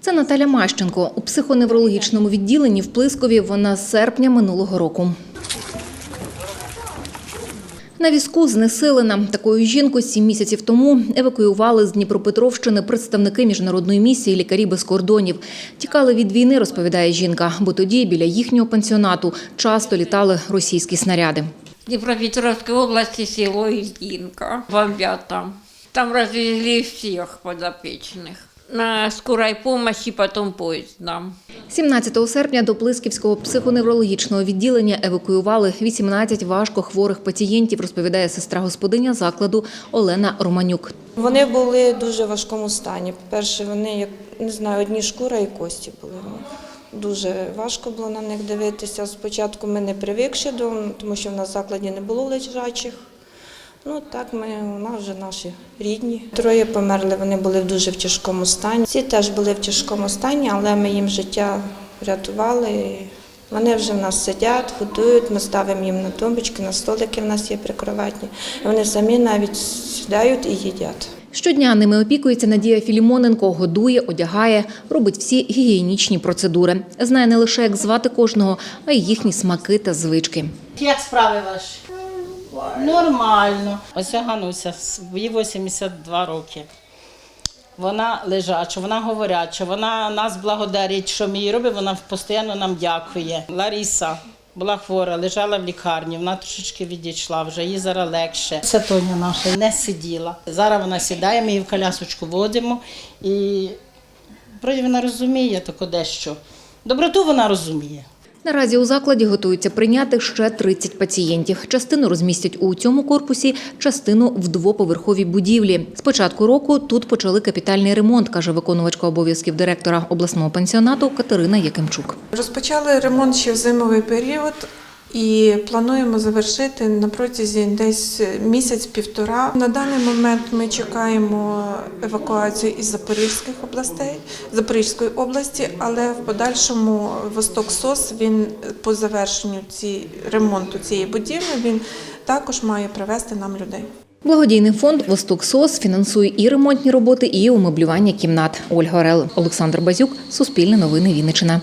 Це Наталя Мащенко. У психоневрологічному відділенні в Плискові вона з серпня минулого року. На візку знесилена. Такою жінку сім місяців тому евакуювали з Дніпропетровщини представники міжнародної місії Лікарі без кордонів. Тікали від війни, розповідає жінка, бо тоді біля їхнього пансіонату часто літали російські снаряди. В Днепропетровской области село Издинка. Бомбят там. Там развезли всех подопечных. На скорой помощи, потом поездом. 17 серпня до Плисківського психоневрологічного відділення евакуювали 18 важко хворих пацієнтів, розповідає сестра господиня закладу Олена Романюк. Вони були в дуже важкому стані. По-перше, вони, як не знаю, одні шкура і кості були. Дуже важко було на них дивитися. Спочатку ми не привикши до, тому що в нас в закладі не було лежачих. Ну так ми, вона вже наші рідні. Троє померли, вони були в дуже в тяжкому стані. Ці теж були в тяжкому стані, але ми їм життя врятували. Вони вже в нас сидять, готують, ми ставимо їм на тумбочки, на столики в нас є прикроватні. Вони самі навіть сідають і їдять. Щодня ними опікується Надія Філімоненко, годує, одягає, робить всі гігієнічні процедури. Знає не лише, як звати кожного, а й їхні смаки та звички. Як справи ваші? Нормально. Ось Гануся, їй 82 роки. Вона лежача, вона говоряча, вона нас благодарить, що ми їй робимо, вона постійно нам дякує. Лариса була хвора, лежала в лікарні, вона трошечки відійшла, вже їй зараз легше. Це Тоня наша не сиділа. Зараз вона сідає, ми її в колясочку водимо і вроді вона розуміє тако дещо. Доброту вона розуміє. Наразі у закладі готуються прийняти ще 30 пацієнтів. Частину розмістять у цьому корпусі, частину в двоповерховій будівлі. З початку року тут почали капітальний ремонт, каже виконувачка обов'язків директора обласного пансіонату Катерина Якимчук. Розпочали ремонт ще в зимовий період і плануємо завершити на протязі десь місяць-півтора. На даний момент ми чекаємо евакуацію із Запорізьких областей, Запорізької області, але в подальшому Восток СОС він по завершенню ці, ремонту цієї будівлі він також має привезти нам людей. Благодійний фонд «Восток СОС» фінансує і ремонтні роботи, і умеблювання кімнат. Ольга Орел, Олександр Базюк, Суспільне новини Вінниччина.